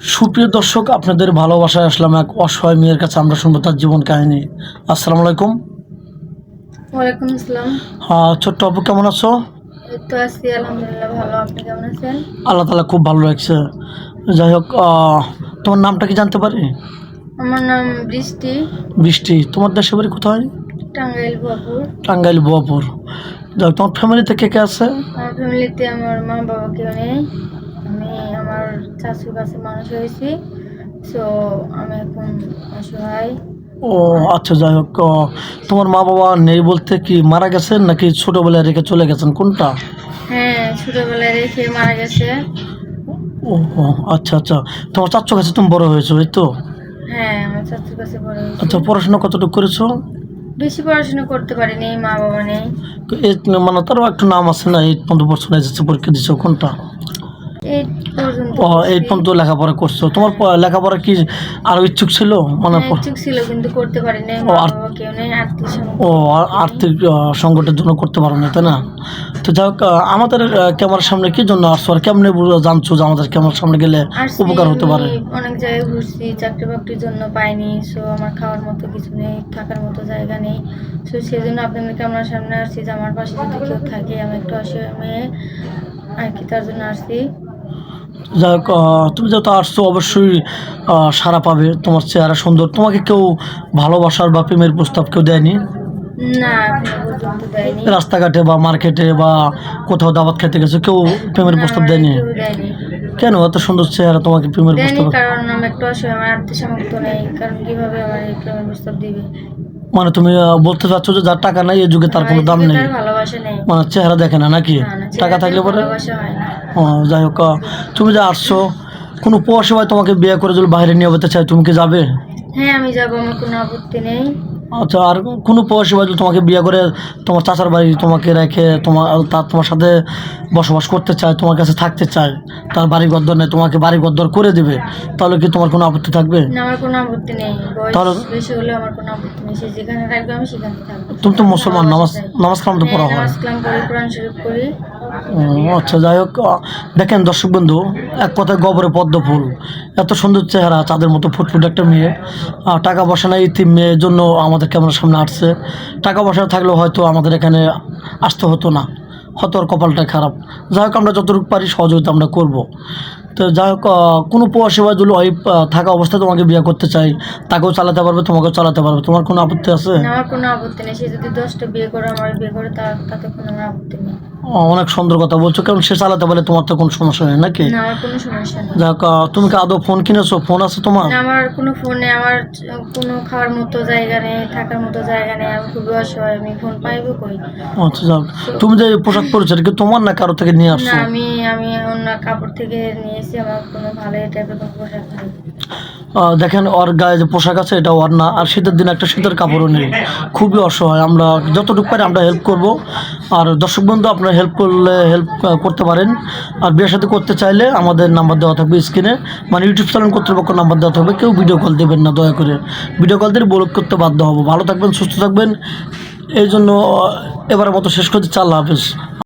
সুপ্রিয় দর্শক আপনাদের ভালোবাসায় আসলাম এক অসহায় মেয়ের কাছে। আমরা শুনব তার জীবন কাহিনী। আসসালামু আলাইকুম। ওয়ালাইকুম আসসালাম। হ্যাঁ ছোট্ট আপু কেমন আছো? তো আছি আলহামদুলিল্লাহ ভালো। আপনি কেমন আছেন? আল্লাহ তালা খুব ভালো লাগছে যাই হোক তোমার নামটা কি জানতে পারি? আমার নাম বৃষ্টি। বৃষ্টি। তোমার দেশের বাড়ি কোথায়? টাঙ্গাইল বাপুর টাঙ্গাইল যাই হোক তোমার ফ্যামিলিতে কে কে আছে? আমার ফ্যামিলিতে আমার মা বাবা কেউ নেই। আমি আমার শাশুর কাছে মানুষ হয়েছি সো আমি এখন অসহায়। ও আচ্ছা যাই হোক তোমার মা বাবা নেই বলতে কি মারা গেছেন নাকি ছোটোবেলায় রেখে চলে গেছেন? কোনটা? হ্যাঁ ছোটবেলায় রেখে মারা গেছে। ও আচ্ছা আচ্ছা। তোমার চাচ্ছ কাছে তুমি বড় হয়েছো এই তো? হ্যাঁ আমার শাশুর কাছে বড় হয়েছি। আচ্ছা পড়াশোনা কতটুকু করেছ? বেশি পড়াশোনা করতে পারিনি মা বাবা নেই। এই মানে তারও একটু নাম আছে না এইট পর্যন্ত পড়ছো এসেছে পরীক্ষা দিছো কোনটা? এই ও এইট পর্যন্ত লেখাপড়া করছ। তোমার লেখাপড়া কি আরও ইচ্ছুক ছিল? মানে ইচ্ছুক ছিল কিন্তু করতে পারিনি। ও, আর্থিক সংকটের জন্য করতে পারো না তাই না? তো যাই হোক আমাদের ক্যামেরার সামনে কি জন্য আসছো? আর কেমনে জানছো যে আমাদের ক্যামেরার সামনে গেলে উপকার হতে পারে? অনেক জায়গায় ঘুরছি চাকরি বাকরির জন্য পাইনি সো আমার খাওয়ার মতো কিছু নেই থাকার মতো জায়গা নেই। সো সেই জন্য আপনাদের ক্যামেরার সামনে আসছি যে আমার পাশে যদি কেউ থাকে আমি একটু অসহায় মেয়ে আর কি তার জন্য আসছি। যাই হোক তুমি যেহেতু আসছো অবশ্যই সাড়া পাবে। তোমার চেহারা সুন্দর। তোমাকে কেউ ভালোবাসার বা প্রেমের প্রস্তাব কেউ দেয়নি? রাস্তাঘাটে বা মার্কেটে বা কোথাও দাবাত খেতে গেছে কেউ প্রেমের প্রস্তাব দেয়নি? কেন এত সুন্দর চেহারা তোমাকে প্রেমের প্রস্তাব? কারণ আমি একটু আমার আর্থিক সামর্থ্য নেই। কারণ কীভাবে আমার প্রেমের প্রস্তাব দিবে? মানে তুমি বলতে চাচ্ছ যে যার টাকা নাই এই যুগে তার কোনো দাম নেই। ভালোবাসা নেই। মানে চেহারা দেখে না নাকি? টাকা থাকলে পরে? ও, যাই হোক তুমি যে আসছো কোনো পয়সা তোমাকে বিয়ে করে যদি বাইরে নিয়ে যেতে চাই তুমি কি যাবে? হ্যাঁ আমি যাব আমার কোনো আপত্তি নেই। আচ্ছা আর কোনো প্রবাসী ভাই তোমাকে বিয়ে করে তোমার চাচার বাড়ি তোমাকে রেখে তোমার তার তোমার সাথে বসবাস করতে চায় তোমার কাছে থাকতে চায় তার বাড়ি গদ্দর নেই তোমাকে বাড়ি গদ্দর করে দেবে তাহলে কি তোমার কোনো আপত্তি থাকবে? আমার কোনো আপত্তি নেই। তাহলে- বেশি আমার কোনো আপত্তি নেই। সে যেখানে রাখবে আমি সেখানে থাকব। তুমি তো মুসলমান নামাজ নামাজ কালাম তো পড়া হ্যাঁ, হয় নামাজ কালাম করি কোরআন শরীফ আচ্ছা যাই হোক দেখেন দর্শক বন্ধু, এক কথায় গবরে পদ্ম ফুল। এত সুন্দর চেহারা, চাঁদের মতো ফুটফুট একটা মেয়ে। টাকা পয়সা নাই ইতিম মেয়ের জন্য আমাদের ক্যামেরার সামনে আসছে। টাকা পয়সা থাকলেও হয়তো আমাদের এখানে আসতে হতো না। হয়তো ওর কপালটা খারাপ। যাই হোক, আমরা যতটুকু পারি সহযোগিতা আমরা করব। তো যাই হোক কোনো প্রবাসী বা যদি ওই থাকা অবস্থায় তোমাকে বিয়ে করতে চাই, তাকেও চালাতে পারবে, তোমাকেও চালাতে পারবে। তোমার কোনো আপত্তি আছে? আমার কোনো আপত্তি নেই। সে যদি দশটা বিয়ে করে, আমার বিয়ে করে তাতে কোনো আপত্তি নেই। অনেক সুন্দর কথা বলছো। কারণ সে চালাতে পারলে তোমার তো কোনো সমস্যা নেই নাকি? না আমার কোনো সমস্যা নেই। যাই তুমি কি আদৌ ফোন কিনেছো? ফোন আছে তোমার? না আমার কোনো ফোন নেই। আমার কোনো খাওয়ার মতো জায়গা নেই থাকার মতো জায়গা নেই। আমি খুবই অসহায় আমি ফোন পাইবো কই? আচ্ছা যাক। তুমি যে পোশাক পরেছো এটা কি তোমার না কারও থেকে নিয়ে আসছো? না আমি আমি অন্য কাপড় থেকে নিয়েছি আমার কোনো ভালো টাইপের কোনো পোশাক নেই। দেখেন ওর গায়ে যে পোশাক আছে, এটা ওর না। আর শীতের দিন একটা শীতের কাপড়ও নেই। খুবই অসহায়। আমরা যতটুকু পারি আমরা হেল্প করব। আর দর্শক বন্ধু, আপনারা হেল্প করলে হেল্প করতে পারেন। আর বিয়ের সাথে করতে চাইলে আমাদের নাম্বার দেওয়া থাকবে স্ক্রিনে মানে ইউটিউব চ্যানেল কর্তৃপক্ষ নাম্বার দেওয়া থাকবে। কেউ ভিডিও কল দেবেন না, দয়া করে। ভিডিও কল দিয়ে ব্লক করতে বাধ্য হব। ভালো থাকবেন, সুস্থ থাকবেন। এই জন্য এবারের মতো শেষ করতে চাল হাফেজ।